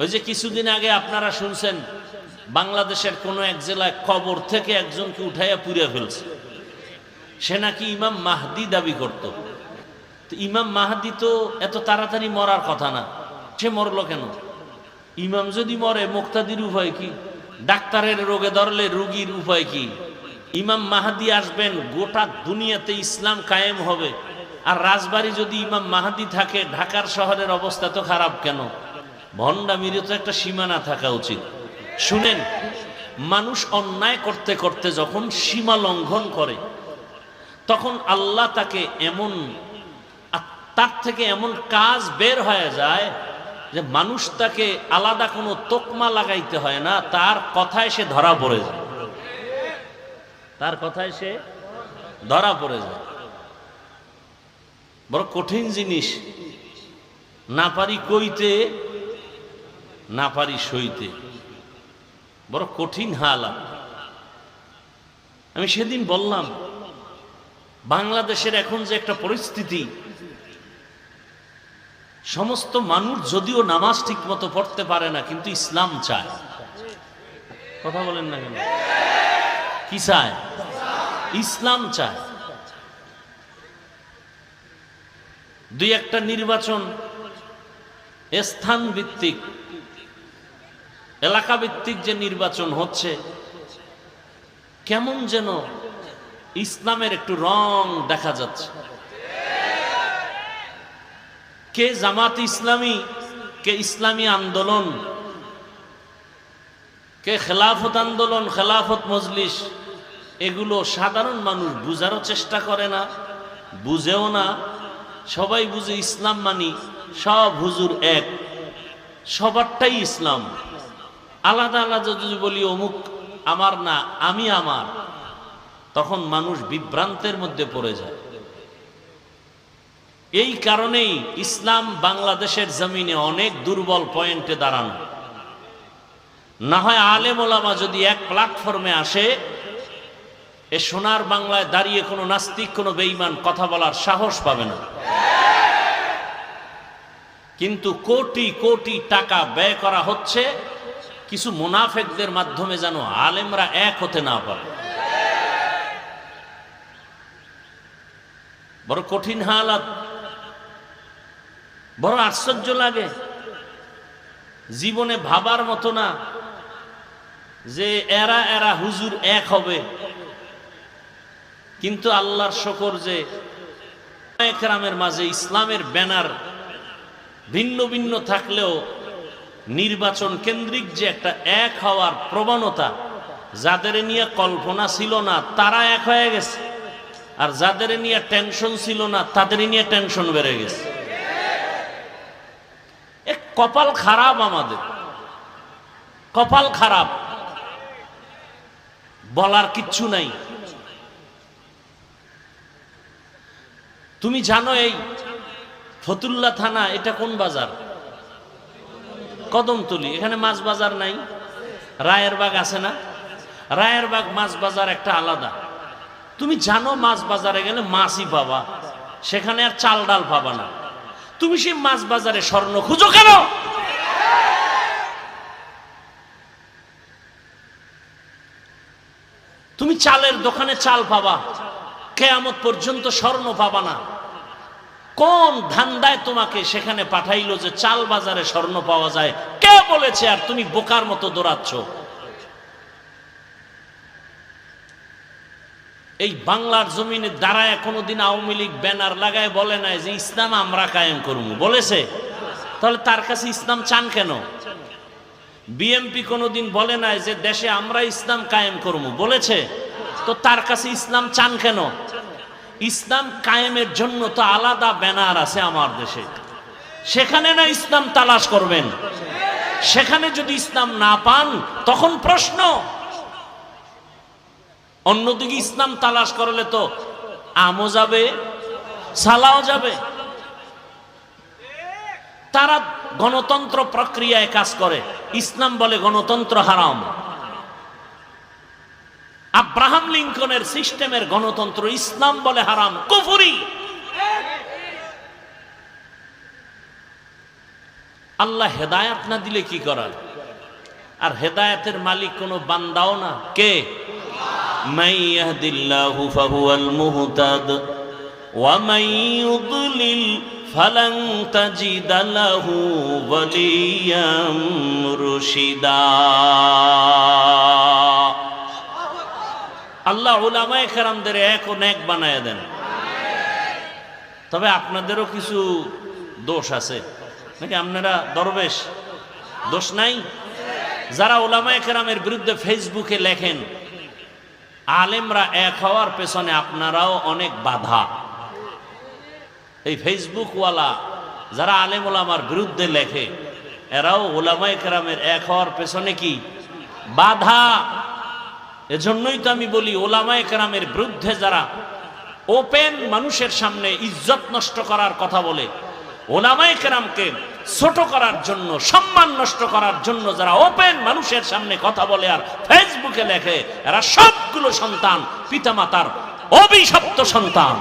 ওই যে কিছুদিন আগে আপনারা শুনছেন, বাংলাদেশের কোনো এক জেলায় কবর থেকে একজনকে উঠাইয়া পুড়ে ফেলছে। সে নাকি ইমাম মাহদি দাবি করত। তো ইমাম মাহাদি তো এত তাড়াতাড়ি মরার কথা না, সে মরলো কেন? ইমাম যদি মরে, মুক্তাদির উপায় কি? ডাক্তারের রোগে ধরলে রুগীর উপায় কি? ইমাম মাহাদি আসবেন, গোটা দুনিয়াতে ইসলাম কায়েম হবে। আর রাজবাড়ি যদি ইমাম মাহাদি থাকে, ঢাকার শহরের অবস্থা তো খারাপ কেন? ভণ্ডামিরে তো একটা সীমানা থাকা উচিত। শুনেন, মানুষ অন্যায় করতে করতে যখন সীমা লঙ্ঘন করে, তখন আল্লাহ তাকে এমন তার থেকে এমন কাজ বের হয়ে যায় যে মানুষ তাকে আলাদা কোনো তোকমা লাগাইতে হয় না, তার কথায় সে ধরা পড়ে যায়। তার কথায় সে ধরা পড়ে যায়। বড় কঠিন জিনিস। না পারি কইতে না পারি সইতে। বড় কঠিন হালা আমি সেদিন বললাম, বাংলাদেশের এখন যে একটা পরিস্থিতি, সমস্ত মানুষ যদিও নামাজ ঠিক মতো পড়তে পারে না, কিন্তু ইসলাম চায়। কথা বলেন না কেন? কি চায়? ইসলাম চায়। দুই একটা নির্বাচন স্থান ভিত্তিক এলাকা ভিত্তিক যে নির্বাচন হচ্ছে, কেমন যেন ইসলামের একটু রং দেখা যাচ্ছে। কে জামাত ইসলামী, কে ইসলামী আন্দোলন, কে খেলাফত আন্দোলন, খেলাফত মজলিস, এগুলো সাধারণ মানুষ বুঝারও চেষ্টা করে না, বুঝেও না। সবাই বুঝে ইসলাম মানি, সব হুজুর এক, সবারটাই ইসলাম। আলাদা আলাদা যদি বলি অমুক আমার না, আমি আমার, তখন মানুষ বিভ্রান্তের মধ্যে পড়ে যায়। এই কারণেই ইসলাম বাংলাদেশের জমিনে অনেক দুর্বল পয়েন্টে দাঁড়ানো। না হয় আলেম ওলামা যদি এক প্ল্যাটফর্মে আসে, এ সোনার বাংলায় দাঁড়িয়ে কোনো নাস্তিক, কোনো বেঈমান কথা বলার সাহস পাবে না। কিন্তু কোটি কোটি টাকা ব্যয় করা হচ্ছে কিছু মুনাফেকদের মাধ্যমে যেন আলেমরা এক হতে না পারে। বড় কঠিন হালাত, বড় আশ্চর্য লাগে জীবনে ভাবার মতো না যে এরা এরা হুজুর এক হবে। কিন্তু আল্লাহর শকর যে একরামের মাঝে ইসলামের ব্যানার ভিন্ন ভিন্ন থাকলেও নির্বাচন কেন্দ্রিক যে একটা এক হওয়ার প্রবণতা, যাদের নিয়ে কল্পনা ছিল না, তারা এক হয়ে গেছে। আর যাদের নিয়ে টেনশন ছিল না, তাদের নিয়ে টেনশন বেড়ে গেছে। কপাল খারাপ আমাদের। কপাল খারাপ। বলার কিচ্ছু নাই। তুমি জানো এই ফতুল্লা থানা, এটা কোন বাজার? কদমতলি এখানে মাছ বাজার নাই, রায়ের বাগ আছে না? রায়ের বাগ মাছ বাজার একটা আলাদা। তুমি জানো মাছ বাজারে গেলে মাছই পাবা, সেখানে আর চাল ডাল পাবা না। তুমি সেই মাছ বাজারে স্বর্ণ খুঁজো কেন? তুমি চালের দোকানে চাল পাবা, কেয়ামত পর্যন্ত স্বর্ণ পাবা না। কোন ধান্দায় তোমাকে সেখানে পাঠাইলো যে চাল বাজারে স্বর্ণ পাওয়া যায়। কে বলেছে আর তুমি বোকার মতো দৌড়াচ্ছ? এই বাংলার জমিনে দাঁড়ায় কোনোদিন আওয়ামী লীগ ব্যানার লাগায় বলে নাই যে ইসলাম আমরা কায়েম করব বলেছে? তাহলে তার কাছে ইসলাম চান কেন? বিএমপি কোনোদিন বলে নাই যে দেশে আমরা ইসলাম কায়েম করব বলেছে? তো তার কাছে ইসলাম চান কেন? ইসলাম কায়েমের জন্য তো আলাদা ব্যানার আছে আমার দেশে। সেখানে না ইসলাম তালাশ করবেন? সেখানে যদি ইসলাম না পান, তখন প্রশ্ন। অন্যদিকে ইসলাম তালাশ করলে তো আমও যাবে, সালাও যাবে। তারা গণতন্ত্র প্রক্রিয়ায় কাজ করে। ইসলাম বলে গণতন্ত্র হারাম। আব্রাহাম লিঙ্কনের সিস্টেমের গণতন্ত্র ইসলাম বলে হারাম, কুফুরি। আল্লাহ হেদায়াত না দিলে কি করার? আর হেদায়াতের মালিক কোনো বান্দাও না। কে? ওয়া রশিদা আল্লাহ উলামায়ে কেরামদের এক ও এক বানায় দেন। তবে আপনাদেরও কিছু দোষ আছে। নাকি আপনারা দরবেশ? দোষ নাই? যারা ওলামায়ে কেরামের বিরুদ্ধে ফেসবুকে লেখেন, আলেমরা এক হওয়ার পেছনে আপনারাও অনেক বাধা। এই ফেসবুকওয়ালা যারা আলেম ওলামার বিরুদ্ধে লেখে, এরাও ওলামায়ে কেরামের এক হওয়ার পেছনে কি? বাধা! এজন্যই তো আমি বলি, ওলামায়ে কেরামের বিরুদ্ধে যারা ওপেন মানুষের সামনে ইজ্জত নষ্ট করার কথা বলে, ওলামায়ে কেরামকে ছোট করার জন্য, সম্মান নষ্ট করার জন্য যারা ওপেন মানুষের সামনে কথা বলে আর ফেসবুকে লেখে, এরা সবগুলো সন্তান, পিতামাতার অভিশপ্ত সন্তান।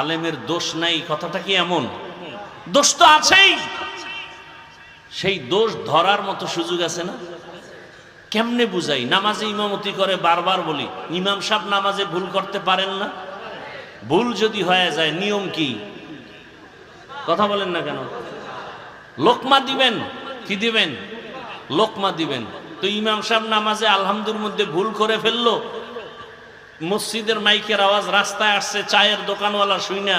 আলেমের দোষ নাই, কথাটা কি এমন? দোষ তো আছেই। সেই দোষ ধরার মতো সুযোগ আছে না? কেমনে বুঝাই? নামাজে ইমামতি করে বারবার বলি, ইমাম সাহেব নামাজে ভুল করতে পারেন না? ভুল যদি হয়ে যায়, নিয়ম কি? কথা বলেন না কেন? লোকমা দিবেন, কি দিবেন? লোকমা দিবেন। তো ইমাম সাহেব নামাজে আলহামদুর মধ্যে ভুল করে ফেলল? মসজিদের মাইকের আওয়াজ রাস্তায় আসছে, চায়ের দোকানওয়ালা শুই না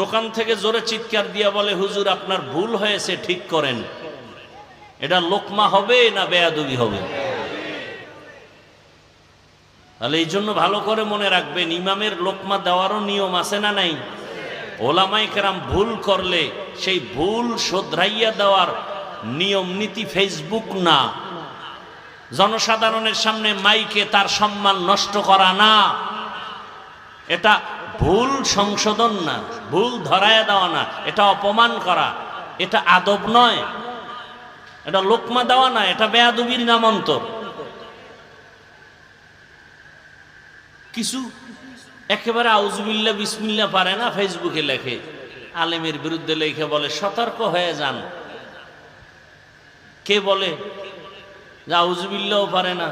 দোকান থেকে জোরে চিৎকার দিয়া বলে, হুজুর, আপনার ভুল হয়েছে, ঠিক করেন। এটা লোকমা হবে না বেয়াদবি হবে? তাহলে এই জন্য ভালো করে মনে রাখবেন, ইমামের লোকমা দেওয়ারও নিয়ম আছে না নাই? ওলামাই কেরাম ভুল করলে, সেই ভুল শোধরাইয়া দেওয়ার নিয়ম নীতি ফেসবুক না। জনসাধারণের সামনে মাইকে তার সম্মান নষ্ট করা না। এটা ভুল সংশোধন না, ভুল ধরায় দেওয়া না, এটা অপমান করা, এটা আদব নয়। এটা লোকমা দেওয়া না, এটা বেয়াদবির নামান্তর কিছু একেবারে আউজবিল্লা বিসমিল্লা পারে না, ফেসবুকে লেখে। আলেমের বিরুদ্ধে লেখে বলে, সতর্ক হয়ে যান। কে বলে? যে আউজবিল্লাও পারে না,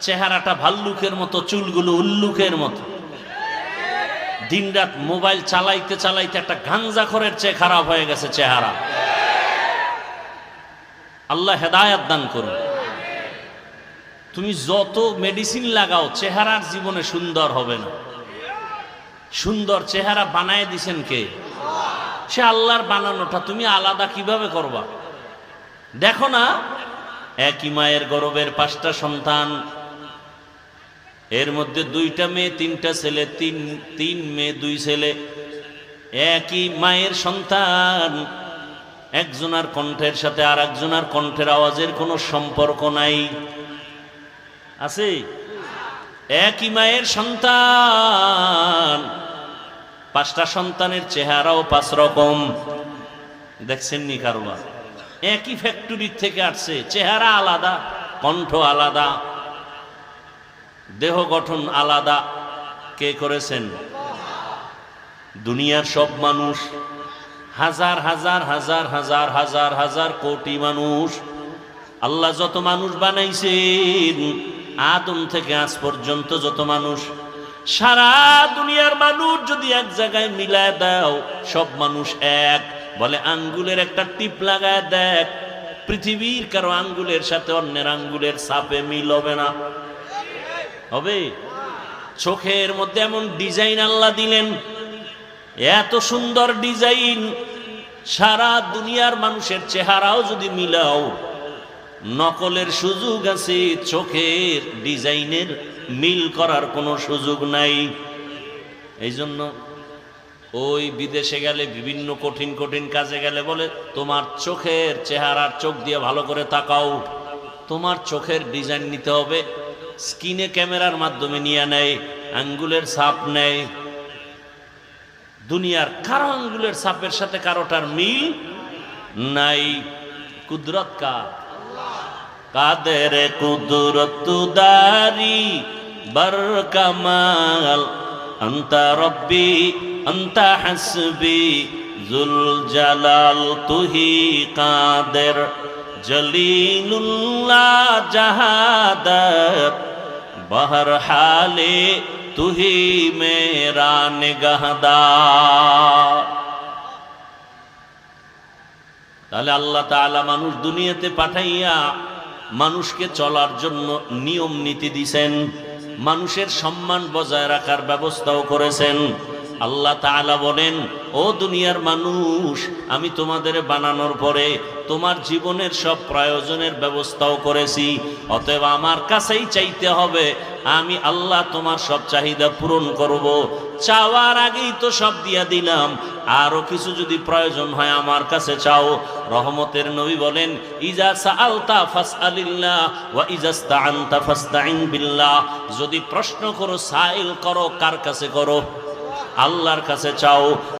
চেহারাটা ভাল্লুকের মতো, চুলগুলো উল্লুকের মতো। দিনরাত মোবাইল চালাইতে চালাইতে একটা গাঞ্জাখরের চেয়ে খারাপ হয়ে গেছে চেহারা। আল্লাহ হেদায়াত দান করুন। তুমি যত মেডিসিন লাগাও, চেহারার জীবনে সুন্দর হবে না। সুন্দর চেহারা বানায় দিছেন কে? সে আল্লাহর বানানোটা তুমি আলাদা কীভাবে করবা? দেখো না, একই মায়ের গর্বের পাঁচটা সন্তান। এর মধ্যে দুইটা মেয়ে, তিনটা ছেলে, তিন তিন মেয়ে, দুই ছেলে। একই মায়ের সন্তান। একজনার কণ্ঠের সাথে আর একজনার কণ্ঠের আওয়াজের কোনো সম্পর্ক নাই। আছে? একই মায়ের সন্তান। পাঁচটা সন্তানের চেহারাও পাঁচ রকম। দেখছেন নি একই ফ্যাক্টরির থেকে আসছে, চেহারা আলাদা, কণ্ঠ আলাদা, দেহ গঠন আলাদা। কে করেছেন? দুনিয়ার সব মানুষ। হাজার হাজার হাজার হাজার হাজার হাজার কোটি মানুষ। আল্লাহ যত মানুষ বানাইছেন, আদম থেকে আজ পর্যন্ত যত মানুষ, সারা দুনিয়ার মানুষ যদি এক জায়গায় মিলায় দাও, সব মানুষ এক। বলে আঙ্গুলের একটা টিপ লাগায় দেখ, পৃথিবীর কারও আঙ্গুলের সাথে অন্যের আঙ্গুলের সাপে মিল হবে না। হবে? চোখের মধ্যে এমন ডিজাইন আল্লাহ দিলেন এত সুন্দর ডিজাইন, সারা দুনিয়ার মানুষের চেহারাও যদি মিলাও, নকলের সুযোগ আছে, চোখের ডিজাইনের মিল করার কোনো সুযোগ নাই। এই জন্য ওই বিদেশে গেলে, বিভিন্ন কঠিন কঠিন কাজে গেলে বলে, তোমার চোখের চেহারার চোখ দিয়ে ভালো করে তাকাও। তোমার চোখের ডিজাইন নিতে হবে। স্কিনে ক্যামেরার মাধ্যমে নিয়ে নেয় আঙ্গুলের ছাপ নেয়। দুনিয়ার কারও আঙ্গুলের সাপের সাথে কারোটার মিল নাই। কুদরত কা কাদের কুদরত দারি বরকামাল কামাল আন্তা রব্বি, আন্তা হাসবি। জুল জালাল তুহি কাদের? জলিলুল্লাহ জাহাদত। বহর হালে তুহি মেরা নিগাহদার তাহলে আল্লাহ তাআলা মানুষ দুনিয়াতে পাঠাইয়া মানুষকে চলার জন্য নিয়ম নীতি দিছেন, মানুষের সম্মান বজায় রাখার ব্যবস্থাও করেছেন। আল্লাহ তাআলা বলেন ও দুনিয়ার মানুষ, আমি তোমাদের বানানোর পরে তোমার জীবনের সব প্রয়োজনের ব্যবস্থাও করেছি। অতএব আমার কাছেই চাইতে হবে, আমি আল্লাহ তোমার সব চাহিদা পূরণ করব। চাওয়ার আগেই তো সব দিয়া দিলাম, আরও কিছু যদি প্রয়োজন হয় আমার কাছে চাও। রহমতের নবী বলেন, ইজা ফাস্তাইন বিল্লাহ। যদি প্রশ্ন করো, সাইল করো, কার কাছে করো? আল্লাহর কাছে চাও।